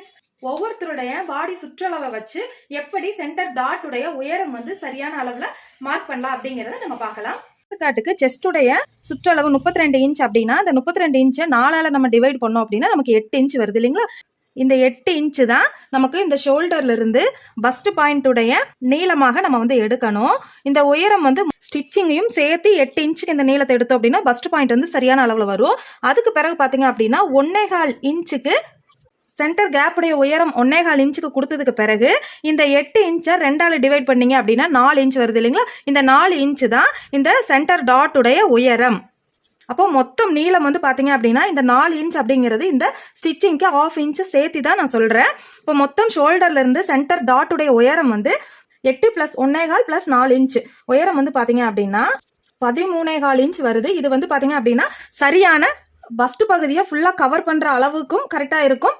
Friends ஒவ்வொருத்தருடைய பாடி சுற்றளவை வச்சு எப்படி சென்டர் டாட் உடைய உயரம் வந்து சரியான அளவுல மார்க் பண்ணலாம் அப்படிங்கறத நம்ம பார்க்கலாம். எடுத்துக்காட்டுக்கு செஸ்டுடைய சுற்றளவு முப்பத்தி ரெண்டு இன்ச் அப்படின்னா அந்த முப்பத்தி ரெண்டு இன்ச்சை நாலால நம்ம டிவைட் பண்ணோம் அப்படின்னா நமக்கு எட்டு இன்ச் வருது இல்லைங்களா? இந்த எட்டு இன்ச்சு தான் நமக்கு இந்த ஷோல்டர்ல இருந்து பஸ்ட் பாயிண்ட்டுடைய நீளமாக நம்ம வந்து எடுக்கணும். இந்த உயரம் வந்து ஸ்டிச்சிங்கையும் சேர்த்து எட்டு இன்ச்சுக்கு இந்த நீளத்தை எடுத்தோம் அப்படின்னா பஸ்ட் பாயிண்ட் வந்து சரியான அளவில் வரும். அதுக்கு பிறகு பார்த்தீங்க அப்படின்னா ஒன்னேகால் இன்ச்சுக்கு சென்டர் கேப்புடைய உயரம் ஒன்னேகால் இன்ச்சுக்கு கொடுத்ததுக்கு பிறகு இந்த எட்டு இன்ச்சை ரெண்டால டிவைட் பண்ணீங்க அப்படின்னா நாலு இன்ச் வருது இல்லைங்களா? இந்த நாலு இன்ச்சு தான் இந்த சென்டர் டாட்டுடைய உயரம். அப்போ மொத்தம் நீளம் வந்து பார்த்தீங்க அப்படின்னா இந்த நாலு இன்ச் அப்படிங்கிறது இந்த ஸ்டிச்சிங்க்கு ஆஃப் இன்ச்சு சேர்த்து தான் நான் சொல்கிறேன் இப்போ மொத்தம் ஷோல்டர்லேருந்து சென்டர் டாட்டுடைய உயரம் வந்து எட்டு ப்ளஸ் ஒன்னேகால் ப்ளஸ் நாலு இன்ச் உயரம் வந்து பார்த்தீங்க அப்படின்னா பதிமூணேகால் இன்ச் வருது. இது வந்து பார்த்தீங்க அப்படின்னா சரியான பஸ்ட் பகுதியை ஃபுல்லாக கவர் பண்ணுற அளவுக்கும் கரெக்டாக இருக்கும்.